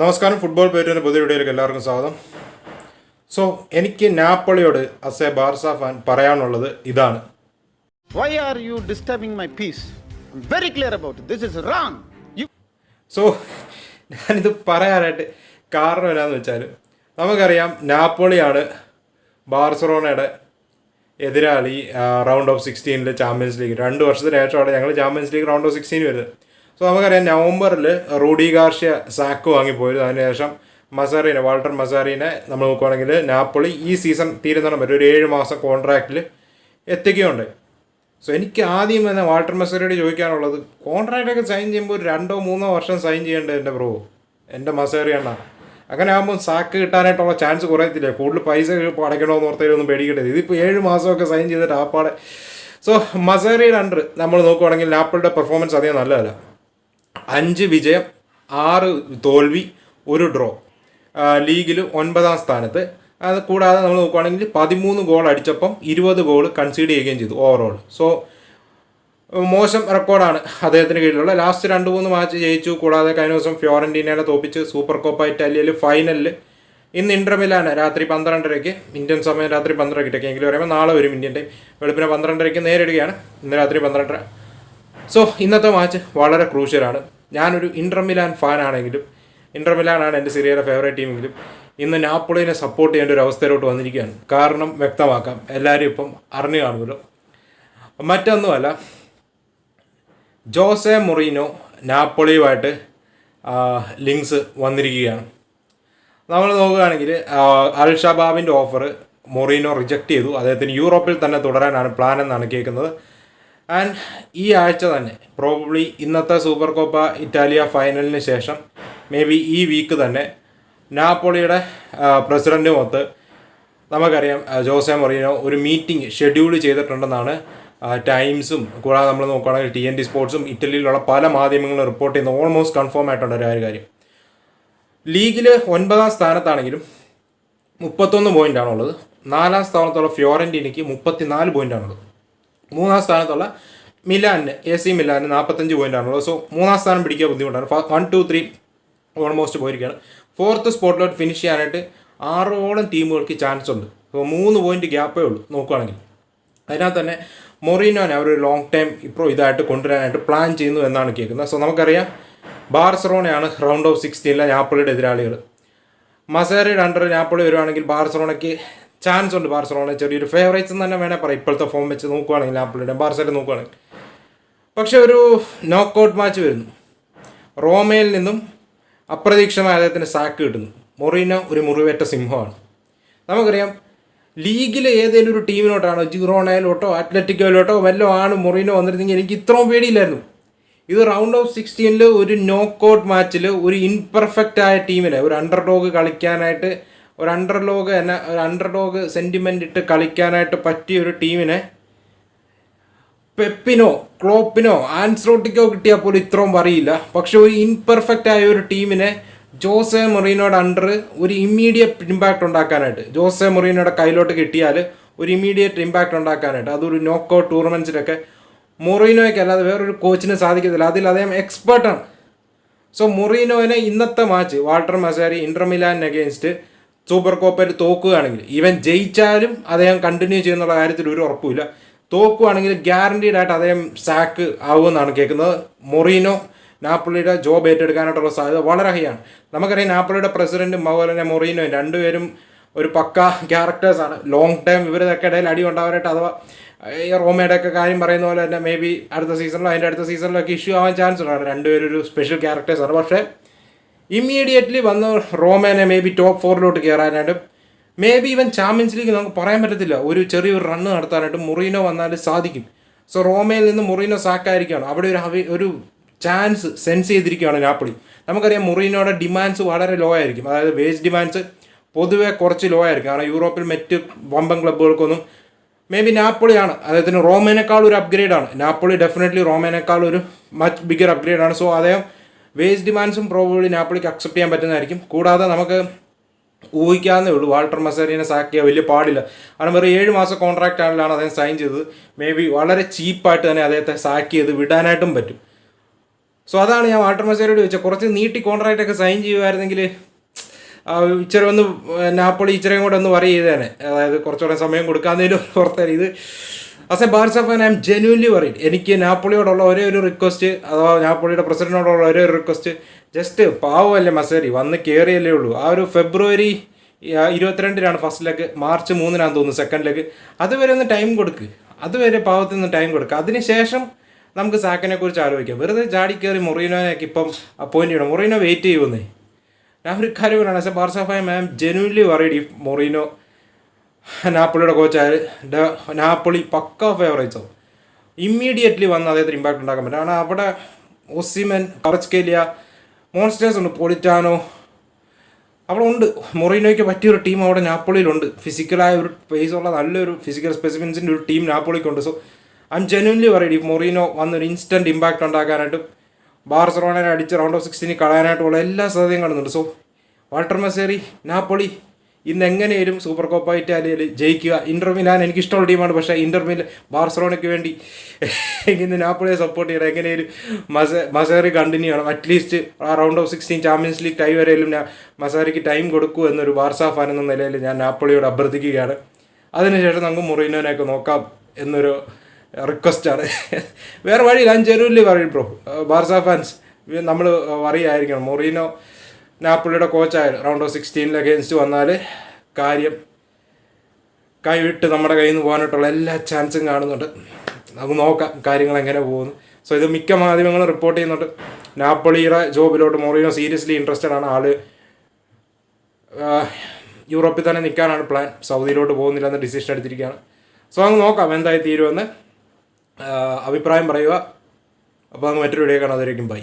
നമസ്കാരം. ഫുട്ബോൾ പേരിന്റെ പുതിയ വീഡിയോയിലേക്ക് എല്ലാവർക്കും സ്വാഗതം. സോ എനിക്ക് നാപ്പളിയോട് അസ് എ ബാർസ ഫാൻ പറയാനുള്ളത് ഇതാണ്. Why are you disturbing my peace very clear about this is This is wrong. You so ഞാനിത് പറയാനായിട്ട് കാരണം എന്നാന്ന് വെച്ചാൽ നമുക്കറിയാം നാപ്പോളിയാണ് ബാർസലോണയുടെ എതിരാളി റൗണ്ട് ഓഫ് സിക്സ്റ്റീനിൽ ചാമ്പ്യൻസ് ലീഗ് രണ്ട് വർഷത്തിന് ശേഷമാണ് ഞങ്ങൾ Champions League round of sixteen വരുന്നത്. സോ നമുക്കറിയാം നവംബറിൽ റൂഡി ഗാർഷ്യ സാക്ക് വാങ്ങിപ്പോയിരുന്നു അതിനുശേഷം മസാറിനെ വാൾട്ടർ മസാറിനെ നമ്മൾ നോക്കുവാണെങ്കിൽ നാപ്പോളി ഈ സീസൺ തീരുന്നിടം വരെ ഒരു ഏഴ് മാസം കോൺട്രാക്റ്റിൽ എത്തിക്കുകയുണ്ട്. സോ എനിക്ക് ആദ്യം തന്നെ വാൾട്ടർ മസേരയോട് ചോദിക്കാനുള്ളത് കോൺട്രാക്റ്റൊക്കെ സൈൻ ചെയ്യുമ്പോൾ ഒരു രണ്ടോ മൂന്നോ വർഷം സൈൻ ചെയ്യേണ്ടത് എന്റെ ബ്രോ എന്റെ മസേറിയണ്ണ അങ്ങനെ ആകുമ്പോൾ സാക്ക് കിട്ടാനായിട്ടുള്ള ചാൻസ് കുറയത്തില്ല. കൂടുതൽ പൈസ അടയ്ക്കണമെന്ന് ഓർത്തേലൊന്നും പേടിക്കട്ടെ ഇതിപ്പോൾ ഏഴ് മാസമൊക്കെ സൈൻ ചെയ്തിട്ട് ആപ്പാടെ സോ മസേറിയുടെ അണ്ടർ നമ്മൾ നോക്കുവാണെങ്കിൽ ആപ്പിളുടെ പെർഫോമൻസ് അധികം നല്ലതല്ല. അഞ്ച് വിജയം ആറ് തോൽവി ഒരു ഡ്രോ ലീഗിൽ ഒൻപതാം സ്ഥാനത്ത്. അത് കൂടാതെ നമ്മൾ നോക്കുകയാണെങ്കിൽ പതിമൂന്ന് ഗോൾ അടിച്ചപ്പം ഇരുപത് ഗോൾ കൺസീഡ് ചെയ്യുകയും ചെയ്തു ഓവറോൾ സോ മോശം റെക്കോർഡാണ് അദ്ദേഹത്തിന് കീഴിലുള്ള ലാസ്റ്റ് രണ്ട് മൂന്ന് മാച്ച് ജയിച്ചു. കൂടാതെ കഴിഞ്ഞ ദിവസം ഫ്യോറന്റീനയെ തോപ്പിച്ച് സൂപ്പർ കോപ്പ ഇറ്റാലിയയിൽ ഫൈനലിൽ ഇന്ന് ഇന്റർമിലാണ് രാത്രി പന്ത്രണ്ടരയ്ക്ക് ഇന്ത്യൻ സമയം രാത്രി പന്ത്രണ്ടരയ്ക്ക് എങ്കിലും പറയുമ്പോൾ നാളെ വരും ഇന്ത്യൻ ടൈം. വെളുപ്പിനെ പന്ത്രണ്ടരയ്ക്ക് നേരിടുകയാണ്. ഇന്ന് രാത്രി പന്ത്രണ്ടര. സോ ഇന്നത്തെ മാച്ച് വളരെ ക്രൂഷ്യലാണ് ഞാനൊരു ഇന്റർമിലാൻ ഫാനാണെങ്കിലും ഇന്റർമിലാനാണ് എന്റെ സിറിയയുടെ ഫേവറേറ്റ് ടീമെങ്കിലും ഇന്ന് നാപ്പോളിനെ സപ്പോർട്ട് ചെയ്യേണ്ട ഒരു അവസ്ഥയിലോട്ട് വന്നിരിക്കുകയാണ്. കാരണം വ്യക്തമാക്കാം എല്ലാവരും ഇപ്പം അറിഞ്ഞു കാണുമല്ലോ. മറ്റൊന്നുമല്ല ജോസെ മൊറീനോ നാപ്പോളിയുമായിട്ട് ലിങ്ക്സ് വന്നിരിക്കുകയാണ്. നമ്മൾ നോക്കുകയാണെങ്കിൽ അൽ ഷബാബിന്റെ ഓഫർ മൊറീനോ റിജക്റ്റ് ചെയ്തു. അദ്ദേഹത്തിന് യൂറോപ്പിൽ തന്നെ തുടരാനാണ് പ്ലാൻ എന്നാണ് കേൾക്കുന്നത്. ആൻഡ് ഈ ആഴ്ച തന്നെ പ്രോബബ്ലി ഇന്നത്തെ സൂപ്പർ കോപ്പ ഇറ്റാലിയ ഫൈനലിന് ശേഷം മേ ബി ഈ വീക്ക് തന്നെ നാപ്പോളിയുടെ പ്രസിഡന്റുമൊത്ത് നമുക്കറിയാം ജോസെ മൊറീനോ ഒരു മീറ്റിംഗ് ഷെഡ്യൂൾ ചെയ്തിട്ടുണ്ടെന്നാണ് ടൈംസും കൂടാതെ നമ്മൾ നോക്കുകയാണെങ്കിൽ ടി എൻ ടി സ്പോർട്സും ഇറ്റലിയിലുള്ള പല മാധ്യമങ്ങളും റിപ്പോർട്ട് ചെയ്യുന്ന ഓൾമോസ്റ്റ് കൺഫേം ആയിട്ടുണ്ട് ഒരു കാര്യം. ലീഗിൽ ഒൻപതാം സ്ഥാനത്താണെങ്കിലും മുപ്പത്തൊന്ന് പോയിന്റാണുള്ളത് നാലാം സ്ഥാനത്തുള്ള ഫ്യോറന്റീനയ്ക്ക് മുപ്പത്തിനാല് പോയിന്റാണുള്ളത് മൂന്നാം സ്ഥാനത്തുള്ള മിലാനിന് എ സി മിലാനിന് നാൽപ്പത്തഞ്ച് പോയിന്റാണുള്ളത് സോ മൂന്നാം സ്ഥാനം പിടിക്കാൻ ബുദ്ധിമുട്ടാണ്. വൺ ടു ത്രീ ഓൾമോസ്റ്റ് പോയിരിക്കുകയാണ്. ഫോർത്ത് സ്പോട്ടിലോട്ട് ഫിനിഷ് ചെയ്യാനായിട്ട് ആറോളം ടീമുകൾക്ക് ചാൻസ് ഉണ്ട്. സോ മൂന്ന് പോയിന്റ് ഗ്യാപ്പേ ഉള്ളൂ നോക്കുകയാണെങ്കിൽ അതിനകത്ത് തന്നെ മൊറീനോനെ അവർ ലോങ് ടൈം ഇപ്പോൾ ഇതായിട്ട് കൊണ്ടുവരാനായിട്ട് പ്ലാൻ ചെയ്യുന്നു എന്നാണ് കേൾക്കുന്നത്. സോ നമുക്കറിയാം ബാർസറോണയാണ് റൗണ്ട് ഓഫ് സിക്സ്റ്റീനിലെ നാപ്പിളിയുടെ എതിരാളികൾ. മസേരയുടെ അണ്ടർ നാപ്പിളി വരുവാണെങ്കിൽ ബാർസലോണയ്ക്ക് ചാൻസ് ഉണ്ട് ബാർസലോണ ചെറിയൊരു ഫേവറേറ്റ്സ് എന്ന് തന്നെ വേണേൽ പറയാം. ഇപ്പോഴത്തെ ഫോം വെച്ച് നോക്കുകയാണെങ്കിൽ നാപ്പിളിയുടെ ബാർസയുടെ നോക്കുകയാണെങ്കിൽ പക്ഷെ ഒരു നോക്കൗട്ട് മാച്ച് വരുന്നു. റോമയിൽ നിന്നും അപ്രതീക്ഷിതമായ അദ്ദേഹത്തിന് സാക്ക് കിട്ടുന്നു. മൊറീനോ ഒരു മുറിവേറ്റ സിംഹമാണ്. നമുക്കറിയാം ലീഗിലെ ഏതെങ്കിലും ഒരു ടീമിനോട്ടാണോ ജിറോണയിലോട്ടോ അത്ലറ്റിക്കോയിലോട്ടോ വല്ലതും ആണ് മൊറീനോ വന്നിരുന്നെങ്കിൽ എനിക്ക് ഇത്രയും പേടിയില്ലായിരുന്നു. ഇത് റൗണ്ട് ഓഫ് സിക്സ്റ്റീനിൽ ഒരു നോക്കൗട്ട് മാച്ചിൽ ഒരു ഇൻപെർഫെക്റ്റ് ആയ ടീമിനെ ഒരു അണ്ടർ ഡോഗ് കളിക്കാനായിട്ട് ഒരു അണ്ടർ ലോഗ് എന്നെ ഒരു അണ്ടർ ലോഗ് സെന്റിമെന്റ് ഇട്ട് കളിക്കാനായിട്ട് പറ്റിയ ഒരു ടീമിനെ പെപ്പിനോ ക്ലോപ്പിനോ ആൻസ്രോട്ടിക്കോ കിട്ടിയാൽ പോലും ഇത്രയും പറയില്ല പക്ഷെ ഒരു ഇൻപെർഫെക്റ്റ് ആയ ഒരു ടീമിനെ ജോസെ മൊറീനോയുടെ അണ്ടർ ഒരു ഇമ്മീഡിയറ്റ് ഇമ്പാക്റ്റ് ഉണ്ടാക്കാനായിട്ട് ജോസെ മൊറീനോയുടെ കയ്യിലോട്ട് കിട്ടിയാൽ ഒരു ഇമ്മീഡിയറ്റ് ഇമ്പാക്റ്റ് ഉണ്ടാക്കാനായിട്ട് അതൊരു നോക്കൗട്ട് ടൂർണമെന്റ്സിലൊക്കെ മൊറീനോയ്ക്ക് അല്ലാതെ വേറൊരു കോച്ചിന് സാധിക്കത്തില്ല. അതിൽ അദ്ദേഹം എക്സ്പേർട്ടാണ് സോ മൊറീനോനെ ഇന്നത്തെ match Walter Mazzarri Inter Milan against super കോപ്പയിൽ തോക്കുകയാണെങ്കിൽ ഈവൻ ജയിച്ചാലും അദ്ദേഹം കണ്ടിന്യൂ ചെയ്യുന്നുള്ള കാര്യത്തിൽ ഒരു ഉറപ്പുമില്ല. തോക്കുകയാണെങ്കിൽ ഗ്യാരണ്ടീഡ് ആയിട്ട് അദ്ദേഹം സാക്ക് ആവുമെന്നാണ് കേൾക്കുന്നത്. മൊറീനോ നാപ്പിളിയുടെ ജോബ് ഏറ്റെടുക്കാനായിട്ടുള്ള സാധ്യത വളരെ ഹൈ ആണ് നമുക്കറിയാം നാപ്പിളിയുടെ പ്രസിഡന്റും അതുപോലെ തന്നെ മൊറീനോയും രണ്ടുപേരും ഒരു പക്ക ക്യാരക്ടേഴ്സാണ് ലോങ് ടൈം ഇവരിതൊക്കെ ഇടയിൽ അടി ഉണ്ടാവാനായിട്ട് അഥവാ ഈ റോമയുടെ ഒക്കെ കാര്യം പറയുന്ന പോലെ തന്നെ മേ ബി അടുത്ത സീസണിലോ അതിന്റെ അടുത്ത സീസണിലൊക്കെ ഇഷ്യൂ ആവാൻ ചാൻസ് ഉണ്ട് രണ്ടുപേരും ഒരു സ്പെഷ്യൽ ക്യാരക്ടേഴ്സാണ് പക്ഷേ ഇമ്മീഡിയറ്റ്ലി വന്ന് റോമേനെ മേ ബി ടോപ്പ് ഫോറിലോട്ട് കയറാനായിട്ടും may be even Champions League നമുക്ക് പറയാൻ പറ്റത്തില്ല. ഒരു ചെറിയൊരു റണ്ണ് നടത്താനായിട്ട് മുറീനോ വന്നാൽ സാധിക്കും. സോ റോമയിൽ നിന്ന് മുറീനോ സാക്കായിരിക്കുകയാണ് അവിടെ ഒരു ഒരു ചാൻസ് സെൻസ് ചെയ്തിരിക്കുകയാണ് നാപ്പിളി. നമുക്കറിയാം മുറീനോയുടെ ഡിമാൻഡ്സ് വളരെ ലോ ആയിരിക്കും. അതായത് വേജ് ഡിമാൻഡ്സ് പൊതുവെ കുറച്ച് ലോ ആയിരിക്കും. കാരണം യൂറോപ്പിൽ മറ്റ് വമ്പൻ ക്ലബ്ബുകൾക്കൊന്നും മേ ബി നാപ്പോളിയാണ് അദ്ദേഹത്തിന് റോമേനേക്കാൾ ഒരു അപ്ഗ്രേഡാണ് നാപ്പോളി ഡെഫിനറ്റ്ലി റോമേനേക്കാൾ ഒരു മച്ച് ബിഗർ അപ്ഗ്രേഡാണ് സോ അദ്ദേഹം വേസ്റ്റ് ഡിമാൻഡ്സും പ്രോബബ്ലി നാപ്പിളിക്ക് അക്സെപ്റ്റ് ചെയ്യാൻ പറ്റുന്നതായിരിക്കും. കൂടാതെ നമുക്ക് ഊഹിക്കാവുന്നേ ഉള്ളൂ. വാൾട്ടർ മസേരിനെ സാക്ക് ചെയ്യാൻ വലിയ പാടില്ല. കാരണം വെറും ഏഴ് മാസം കോൺട്രാക്റ്റ് ആണല്ലാണ് അദ്ദേഹം സൈൻ ചെയ്തത്. മേ ബി വളരെ ചീപ്പായിട്ട് തന്നെ അദ്ദേഹത്തെ സാക്ക് ചെയ്ത് വിടാനായിട്ടും പറ്റും. സോ അതാണ് ഞാൻ വാൾട്ടർ മസേരോട് ചോദിച്ചത്. കുറച്ച് നീട്ടി കോൺട്രാക്റ്റ് ഒക്കെ സൈൻ ചെയ്യുമായിരുന്നെങ്കിൽ ഇച്ചിരി ഒന്ന് നാപ്പോളി ഇച്ചിരി കൂടെ ഒന്ന് വറി ചെയ്തേനെ. അതായത് കുറച്ചുകൂടെ സമയം കൊടുക്കാന്നതിലും പുറത്തേക്ക് ഇത്. As a Barca fan I am genuinely worried എനിക്ക് നാപ്പോളിയോടുള്ള ഒരേ ഒരു റിക്വസ്റ്റ് അഥവാ നാപ്പോളിയുടെ പ്രസിഡന്റിനോടുള്ള ഒരേ ഒരു റിക്വസ്റ്റ് ജസ്റ്റ് പാവമല്ലേ മസേരി വന്ന് കയറിയല്ലേ ഉള്ളൂ. ആ ഒരു ഫെബ്രുവരി ഇരുപത്തിരണ്ടിനാണ് ഫസ്റ്റ് ലെഗ് മാർച്ച് മൂന്നിനാണ് തോന്നുന്നു സെക്കൻഡ് ലെഗ് അതുവരെ ഒന്ന് ടൈം കൊടുക്ക്. അതുവരെ പാവത്തിൽ നിന്ന് ടൈം കൊടുക്കുക അതിനുശേഷം നമുക്ക് സാക്കിനെ കുറിച്ച് ആലോചിക്കാം. വെറുതെ ചാടി കയറി മൊറീനോനെയൊക്കെ ഇപ്പം അപ്പോയിന്റ് ചെയ്യണം. മൊറീനോ വെയിറ്റ് ചെയ്യുമെന്നേ. ഞാൻ ഒരു കാര്യം പറയണം. As a Barca fan I'm genuinely worried ഈ മൊറീനോ നാപ്പൊളിയുടെ കോച്ചായ നാപ്പൊളി പക്ക ഫേവറേറ്റ്സ് ആവും. ഇമ്മീഡിയറ്റ്ലി വന്ന് അദ്ദേഹത്തിന് ഇമ്പാക്ട് ഉണ്ടാക്കാൻ പറ്റും. കാരണം അവിടെ ഒസിമൻ കറച്ചേലിയ മോൺസ്റ്റേഴ്സ് ഉണ്ട്. പോളിറ്റാനോ അവിടെ ഉണ്ട്. മൊറീനോയ്ക്ക് പറ്റിയൊരു ടീം അവിടെ നാപ്പോളിയിലുണ്ട്. ഫിസിക്കലായ ഒരു പേസ് ഉള്ള നല്ലൊരു ഫിസിക്കൽ സ്പെസിഫിൻസിന്റെ ഒരു ടീം നാപ്പോളിക്കുണ്ട്. സോ ഐ എം ജെന്വൻലി ഈ മൊറീനോ വന്നൊരു ഇൻസ്റ്റന്റ് ഇമ്പാക്റ്റ് ഉണ്ടാക്കാനായിട്ടും ബാർസറോണനെ അടിച്ച് റൗണ്ട് ഓഫ് സിക്സ്റ്റീനിൽ കളയാനായിട്ടുള്ള എല്ലാ സാധ്യതയും കാണുന്നുണ്ട് സോ വാൾട്ടർ മെസേറി നാപ്പോളി ഇന്ന് എങ്ങനെയും സൂപ്പർ കോപ്പ ഇറ്റാലിയയിൽ ജയിക്കുക. ഇന്റർ മിലാൻ എനിക്ക് ഇഷ്ടമുള്ള ടീമാണ്. പക്ഷേ ഇന്റർ മിലാൻ ബാർസലോണയ്ക്ക് വേണ്ടി ഇന്ന് നാപ്പിളിയെ സപ്പോർട്ട് ചെയ്യണം. എങ്ങനെയും മസ മസേറി കണ്ടിന്യൂ ചെയ്യണം. അറ്റ്ലീസ്റ്റ് ആ round of sixteen Champions League tie വരെയും ഞാൻ മസാരിക്ക് ടൈം കൊടുക്കൂ എന്നൊരു ബാർസ ഫാൻ എന്ന നിലയിൽ ഞാൻ നാപ്പിളിയോട് അഭ്യർത്ഥിക്കുകയാണ്. അതിനുശേഷം നമുക്ക് മൊറീനോനെയൊക്കെ നോക്കാം എന്നൊരു റിക്വസ്റ്റാണ് വേറെ വഴി ഞാൻ ജെനുവലി പറയും ബ്രോ ബാർസ ഫാൻസ് നമ്മൾ അറിയായിരിക്കണം മൊറീനോ നാപ്പിളിയുടെ കോച്ചായാലും റൗണ്ട് ഓഫ് സിക്സ്റ്റീനിൽ അഗേൻസ്റ്റ് വന്നാൽ കാര്യം കൈവിട്ട് നമ്മുടെ കയ്യിൽ നിന്ന് പോകാനായിട്ടുള്ള എല്ലാ ചാൻസും കാണുന്നുണ്ട്. നമുക്ക് നോക്കാം കാര്യങ്ങൾ എങ്ങനെ പോകുന്നു. സോ ഇത് മിക്ക മാധ്യമങ്ങളും റിപ്പോർട്ട് ചെയ്യുന്നുണ്ട്. നാപ്പളിയുടെ ജോബിലോട്ട് മോറിനോ സീരിയസ്ലി ഇൻട്രസ്റ്റഡ് ആണ്. ആൾ യൂറോപ്പിൽ തന്നെ നിൽക്കാനാണ് പ്ലാൻ സൗദിയിലോട്ട് പോകുന്നില്ല എന്ന ഡിസിഷൻ എടുത്തിരിക്കുകയാണ്. സോ അങ്ങ് നോക്കാം എന്തായി തീരുമെന്ന്. അഭിപ്രായം പറയുക. അപ്പോൾ അങ്ങ് മറ്റൊരു വീഡിയോ കാണാതിരിക്കും ബൈ.